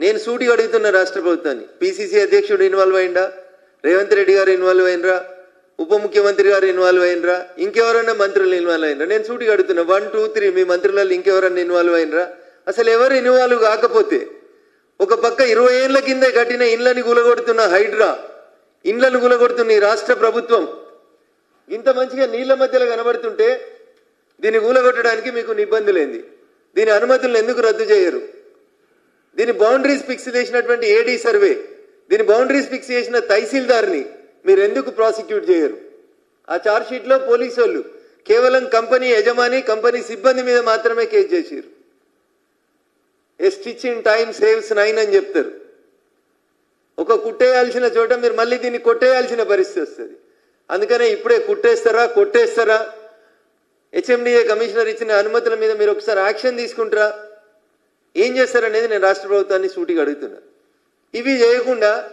నేను సూటిగా అడుగుతున్న రాష్ట్ర ప్రభుత్వాన్ని. పిసిసి అధ్యక్షుడు ఇన్వాల్వ్ అయిందా రేవంత్ రెడ్డి గారు ఇన్వాల్వ్ అయినరా? ఉప ముఖ్యమంత్రి గారు ఇన్వాల్వ్ అయినరా? ఇంకెవరన్నా మంత్రులు ఇన్వాల్వ్ అయినరా? నేను సూటిగా అడుగుతున్నా. వన్ టూ త్రీ మీ మంత్రులలో ఇంకెవరన్నా ఇన్వాల్వ్ అయినరా? అసలు ఎవరు ఇన్వాల్వ్ కాకపోతే ఒక పక్క ఇరవై ఏళ్ళ కింద కట్టిన ఇండ్లని గులగొడుతున్న హైడ్రా ఇండ్లను గులగొడుతున్న ఈ రాష్ట్ర ప్రభుత్వం ఇంత మంచిగా నీళ్ళ మధ్యలో కనబడుతుంటే దీన్ని కూలగొట్టడానికి మీకు నిబంధనలేంది. దీని అనుమతులను ఎందుకు రద్దు చేయరు? దీని బౌండరీస్ ఫిక్స్ చేసినటువంటి ఏడీ సర్వే దీని బౌండరీస్ ఫిక్స్ చేసిన తహసీల్దార్ని మీరు ఎందుకు ప్రాసిక్యూట్ చేయరు? ఆ చార్జ్ షీట్లో పోలీసు వాళ్ళు కేవలం కంపెనీ యజమాని కంపెనీ సిబ్బంది మీద మాత్రమే కేసు చేశారు a stitch in time saves nine అని చెప్తారు. ఒక కుట్టేయాల్సిన చోట మీరు మళ్ళీ దీన్ని కొట్టేయాల్సిన పరిస్థితి వస్తుంది. అందుకనే ఇప్పుడే కుట్టేస్తారా కొట్టేస్తారా? హెచ్ఎండిఏ కమిషనర్ ఇచ్చిన అనుమతుల మీద మీరు ఒకసారి యాక్షన్ తీసుకుంటారా? ఏం చేస్తారనేది నేను రాష్ట్ర ప్రభుత్వాన్ని సూటిగా అడుగుతున్నా. ఇవి చేయకుండా